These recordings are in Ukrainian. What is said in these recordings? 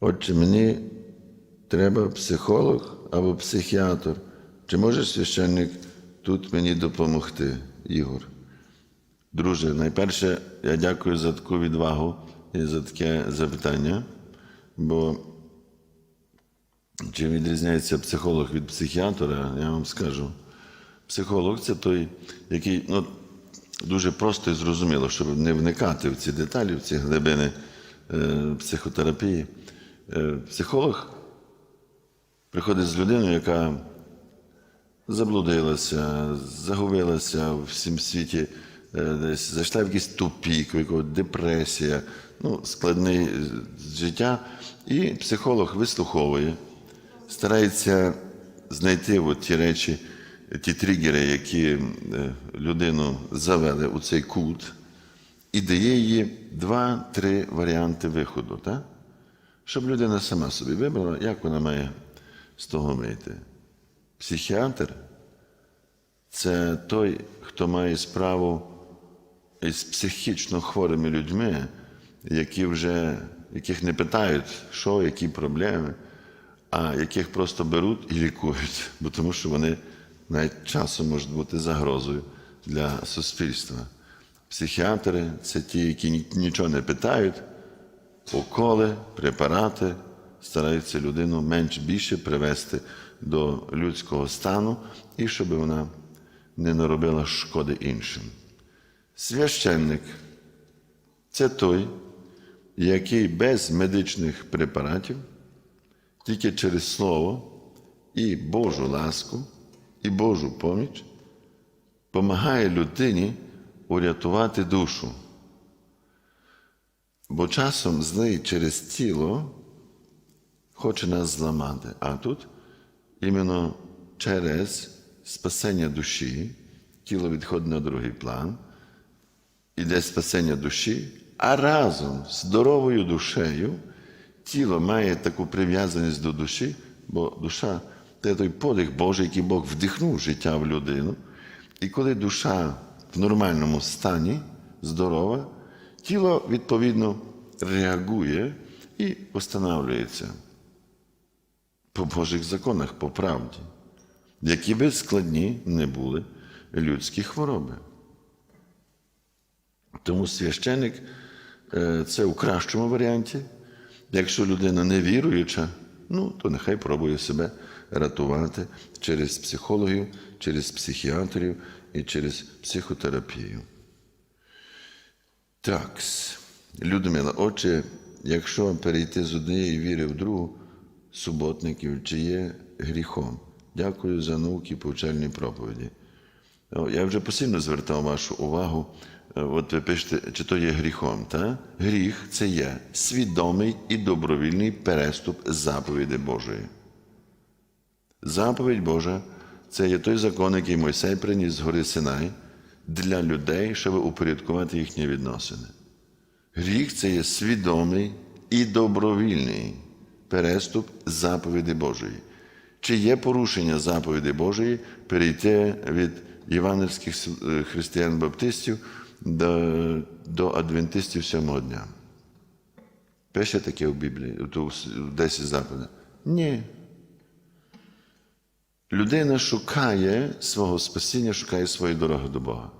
Отже, мені треба психолог або психіатр. Чи може священник тут мені допомогти, Ігор? Друже, найперше, я дякую за таку відвагу і за таке запитання, бо чи відрізняється психолог від психіатра, я вам скажу. Психолог це той, який ну, дуже просто і зрозуміло, щоб не вникати в ці деталі, в ці глибини е, психотерапії. Е, психолог приходить з людиною, яка заблудилася, загубилася в всім світі, е, десь зайшла в якийсь тупік, депресія, ну, складне життя. І психолог вислуховує, старається знайти от ті речі, ті тригери, які е, людину завели у цей кут, і дає їй два-три варіанти виходу, так? Щоб людина сама собі вибрала, як вона має з того вийти. Психіатр це той, хто має справу із психічно хворими людьми, які вже, яких не питають, що, які проблеми, а яких просто беруть і лікують, бо тому що вони навіть часом можуть бути загрозою для суспільства. Психіатри це ті, які нічого не питають, уколи, препарати стараються людину менш більше привести до людського стану і щоб вона не наробила шкоди іншим. Священник це той, який без медичних препаратів, тільки через Слово і Божу ласку, і Божу поміч допомагає людині урятувати душу. Бо часом злий через тіло хоче нас зламати. А тут іменно через спасення душі, тіло відходить на другий план, іде спасення душі, а разом з здоровою душею тіло має таку прив'язаність до душі, бо душа це той подих Божий, який Бог вдихнув життя в людину. І коли душа в нормальному стані, здорова, тіло відповідно реагує і встановлюється по Божих законах, по правді, які би складні не були людські хвороби. Тому священик е, це у кращому варіанті. Якщо людина не віруюча, ну, то нехай пробує себе рятувати через психологів, через психіатрів і через психотерапію. Так, Людмила, отже, якщо перейти з однієї віри в другу, суботників, чи є гріхом? Дякую за науки повчальні проповіді. Я вже постійно звертав вашу увагу. е, От ви пишете, чи то є гріхом. Та? Гріх це є свідомий і добровільний переступ заповіді Божої. Заповідь Божа це є той закон, який Мойсей приніс з гори Синай для людей, щоб упорядкувати їхні відносини. Гріх це є свідомий і добровільний переступ заповіді Божої. Чи є порушення заповіді Божої перейти від євангельських е, християн-баптистів до, до адвентистів сьомого дня? Пише таке в Біблії, у 10 заповідей? Ні. Людина шукає свого спасіння, шукає свою дорогу до Бога.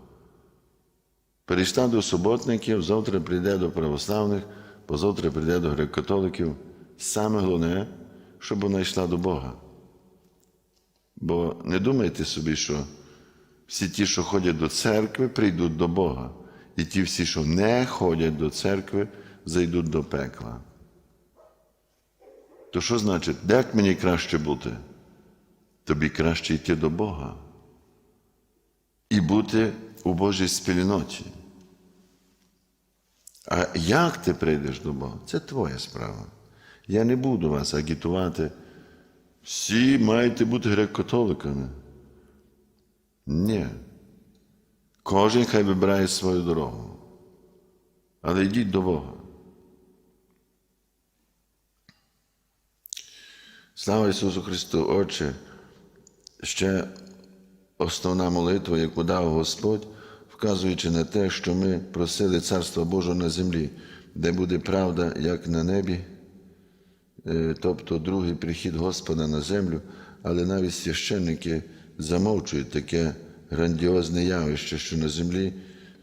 Перейшла до суботників, завтра прийде до православних, позавтра прийде до греко-католиків. Саме головне, щоб вона йшла до Бога. Бо не думайте собі, що всі ті, що ходять до церкви, прийдуть до Бога. І ті всі, що не ходять до церкви, зайдуть до пекла. То що значить, як мені краще бути? Тобі краще йти до Бога і бути у Божій спільноті. А як ти прийдеш до Бога? Це твоя справа. Я не буду вас агітувати. Всі маєте бути греко-католиками. Ні. Кожен хай вибирає свою дорогу. Але йдіть до Бога. Слава Ісусу Христу, Отче, ще основна молитва, яку дав Господь, вказуючи на те, що ми просили Царства Божого на землі, де буде правда, як на небі, е, тобто другий прихід Господа на землю, але навіть священники замовчують таке грандіозне явище, що на землі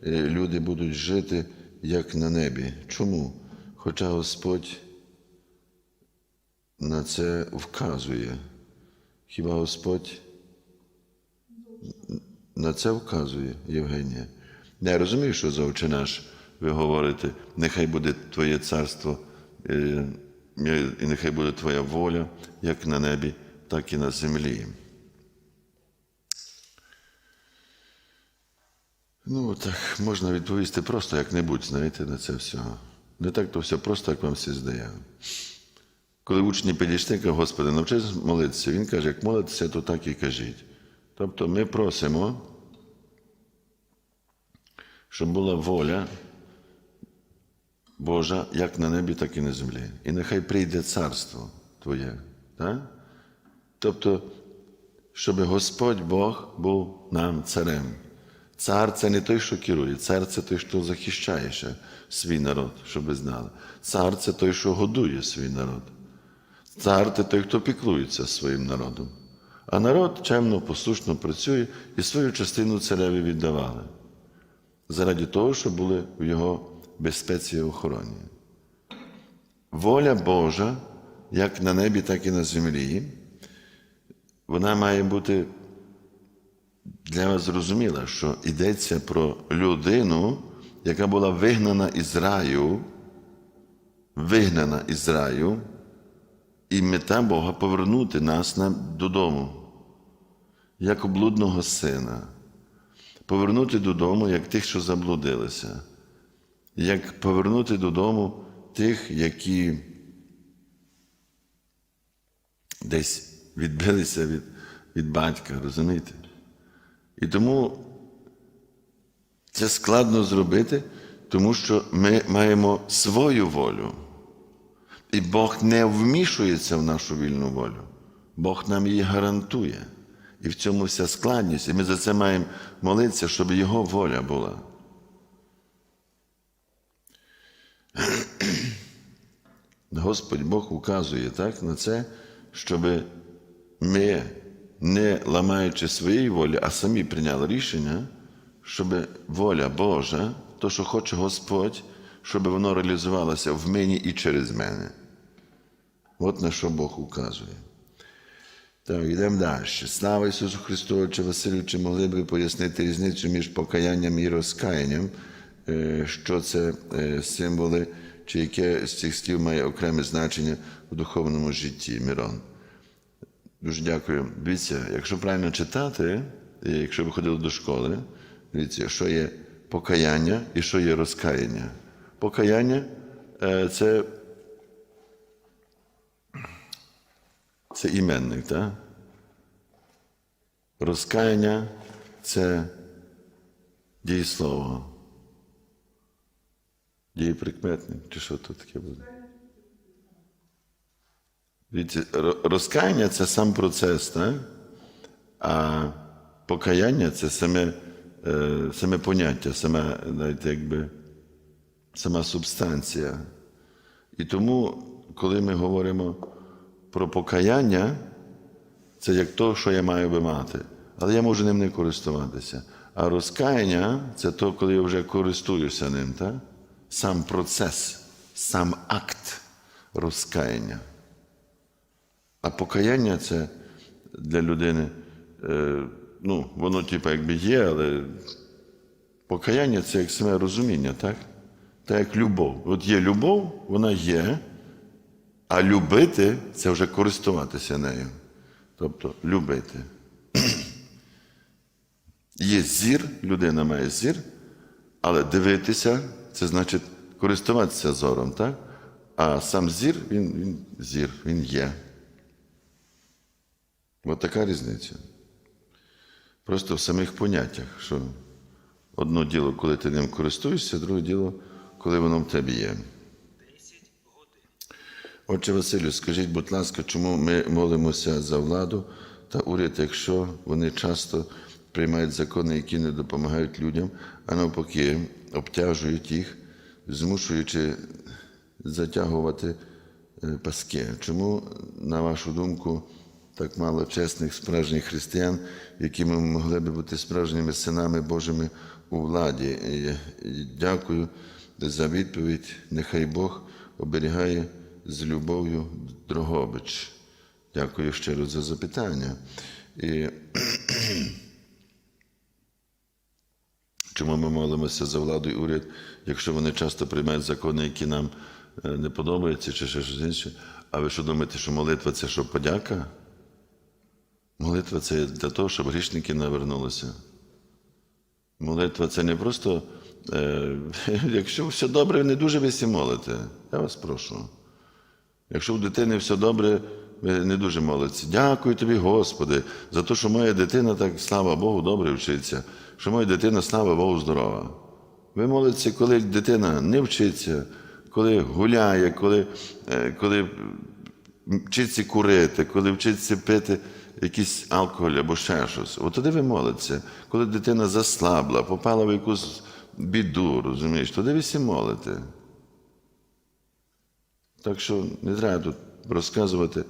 е, люди будуть жити як на небі. Чому? Хоча Господь на це вказує. Хіба Господь на це вказує Євгенія? Я розумію, що за «Отче наш ви говорите, нехай буде Твоє царство, е, е, і нехай буде Твоя воля, як на небі, так і на землі. Ну, так можна відповісти просто як-небудь, знаєте, на це все. Не так то все просто, як вам всі здає. Коли учні підійшли, кажуть, Господи, навчись молитися. Він каже, як молитися, то так і кажіть. Тобто ми просимо, щоб була воля Божа як на небі, так і на землі. І нехай прийде царство Твоє. Так? Тобто, щоб Господь Бог був нам царем. Цар це не той, що керує, цар це той, що захищає ще свій народ, щоб ви знали. Цар це той, що годує свій народ. Цар це той, хто піклується своїм народом. А народ чемно, послушно працює і свою частину цареві віддавали. Заради того, щоб були в його безпеці і охороні. Воля Божа, як на небі, так і на землі, вона має бути для вас зрозуміла, що йдеться про людину, яка була вигнана із раю, вигнана із раю, і мета Бога повернути нас на- додому, як облудного сина, повернути додому, як тих, що заблудилися, як повернути додому тих, які десь відбилися від, від батька, розумієте? І тому це складно зробити, тому що ми маємо свою волю. І Бог не вмішується в нашу вільну волю. Бог нам її гарантує. І в цьому вся складність. І ми за це маємо молитися, щоб Його воля була. Господь Бог указує так, на це, щоб ми, не ламаючи своєї волі, а самі прийняли рішення, щоб воля Божа, то, що хоче Господь, щоб воно реалізувалося в мені і через мене. От на що Бог указує. Так, йдемо далі. Слава Ісусу Христу, Отче Василю, чи могли б пояснити різницю між покаянням і розкаянням, Е, що це е, символи, чи яке з цих слів має окреме значення в духовному житті Мирон? Дуже дякую. Дивіться, якщо правильно читати, якщо ви ходили до школи, дивіться, що є покаяння і що є розкаяння. Покаяння е, це, це іменник, так? Розкаяння це дієслово. Дієприкметник, чи що тут таке буде? Розкаяння це сам процес, так? а покаяння це саме, е, саме поняття, саме, знаєте, якби, сама субстанція. І тому, коли ми говоримо про покаяння, це як то, що я маю би мати, але я можу ним не користуватися. А розкаяння це то, коли я вже користуюся ним, так? сам процес, сам акт розкаяння. А покаяння це для людини, е, ну, воно, типу, якби є, але покаяння це як саме розуміння, так? Так як любов. От є любов, вона є, а любити це вже користуватися нею. Тобто любити. Є зір, людина має зір, але дивитися це значить користуватися зором, так? А сам зір, він, він зір, він є. Ось така різниця. Просто в самих поняттях, що одно діло, коли ти ним користуєшся, друге діло, коли воно в тебе є. Отче Василю, скажіть, будь ласка, чому ми молимося за владу та уряд, якщо вони часто приймають закони, які не допомагають людям, а навпаки, обтяжують їх, змушуючи затягувати е, паски. Чому, на вашу думку, так мало чесних справжніх християн, які ми могли би бути справжніми синами Божими у владі? Дякую за відповідь. Нехай Бог оберігає з любов'ю Дрогобич. Дякую щиро за запитання. І Чому ми молимося за владу і уряд, якщо вони часто приймають закони, які нам е, не подобаються, чи ще щось інше? А ви що думаєте, що молитва це що подяка? Молитва це для того, щоб грішники навернулися. Молитва це не просто, е, якщо все добре, не дуже ви всі молите. Я вас прошу. Якщо у дитини все добре, ви не дуже молиться. Дякую тобі, Господи, за те, що моя дитина так, слава Богу, добре вчиться, що моя дитина, слава Богу, здорова. Ви молитеся, коли дитина не вчиться, коли гуляє, коли, е, коли вчиться курити, коли вчиться пити якийсь алкоголь або ще щось. От тоді ви молитеся. Коли дитина заслабла, попала в якусь біду, розумієш, тоді ви всі молите. Так що не треба тут розказувати,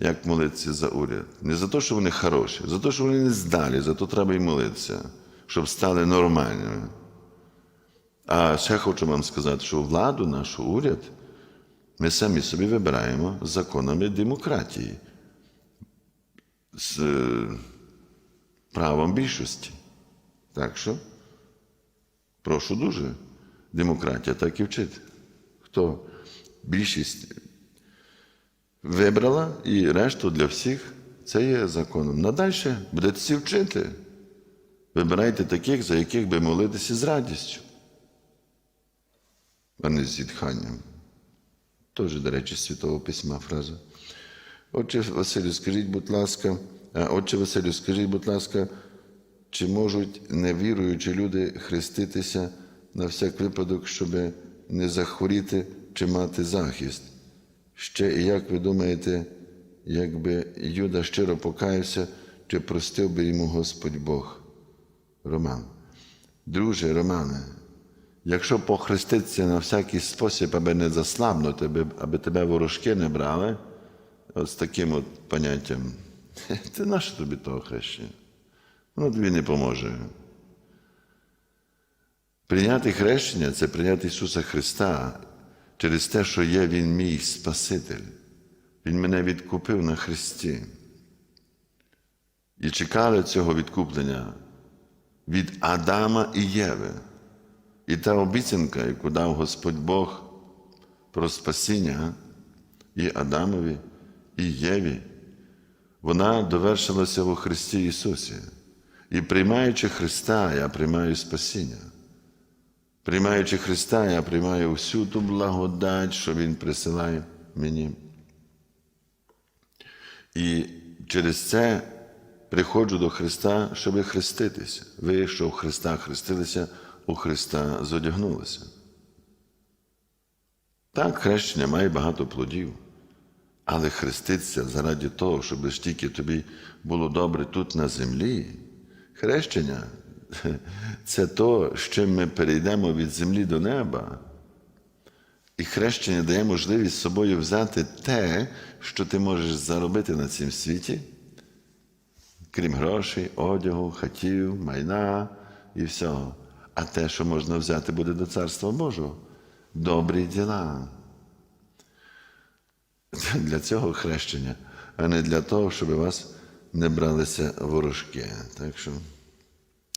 як молитися за уряд. Не за те, що вони хороші, за те, що вони не здалі, за то треба і молитися, щоб стали нормальними. А ще хочу вам сказати, що владу, нашу уряд, ми самі собі вибираємо законами демократії з е, правом більшості. Так що, прошу дуже, демократія так і вчить. Хто більшість вибрала і решту для всіх це є законом. Надальше будете всі вчити. Вибирайте таких, за яких би молитися з радістю, а не з зітханням. Теж, до речі, Святого Письма фраза. Отче Василю, скажіть, будь ласка, отче Василю, скажіть, будь ласка, чи можуть невіруючі люди хреститися на всяк випадок, щоб не захворіти чи мати захист? Ще і як ви думаєте, якби Юда щиро покаявся, чи простив би йому Господь Бог? Роман. Друже, Романе, якщо похреститися на всякий спосіб, аби не заслабнути, аби, тебе ворожки не брали, от з таким от поняттям, це наше тобі того хрещення? Воно тобі не поможе. Прийняти хрещення це прийняти Ісуса Христа через те, що є Він мій Спаситель. Він мене відкупив на Христі. І чекали цього відкуплення від Адама і Єви. І та обіцянка, яку дав Господь Бог про спасіння і Адамові, і Єві, вона довершилася у Христі Ісусі. І приймаючи Христа, я приймаю спасіння. Приймаючи Христа, я приймаю всю ту благодать, що Він присилає мені. І через це приходжу до Христа, щоб хреститися. Ви, що в Христа хрестилися, у Христа зодягнулися. Так, хрещення має багато плодів, але хреститися заради того, щоб тільки тобі було добре тут на землі. Хрещення це то, з чим ми перейдемо від землі до неба. І хрещення дає можливість собою взяти те, що ти можеш заробити на цім світі, крім грошей, одягу, хатів, майна і всього. А те, що можна взяти, буде до Царства Божого. Добрі діла. Для цього хрещення, а не для того, щоб вас не бралися ворожки. Так що.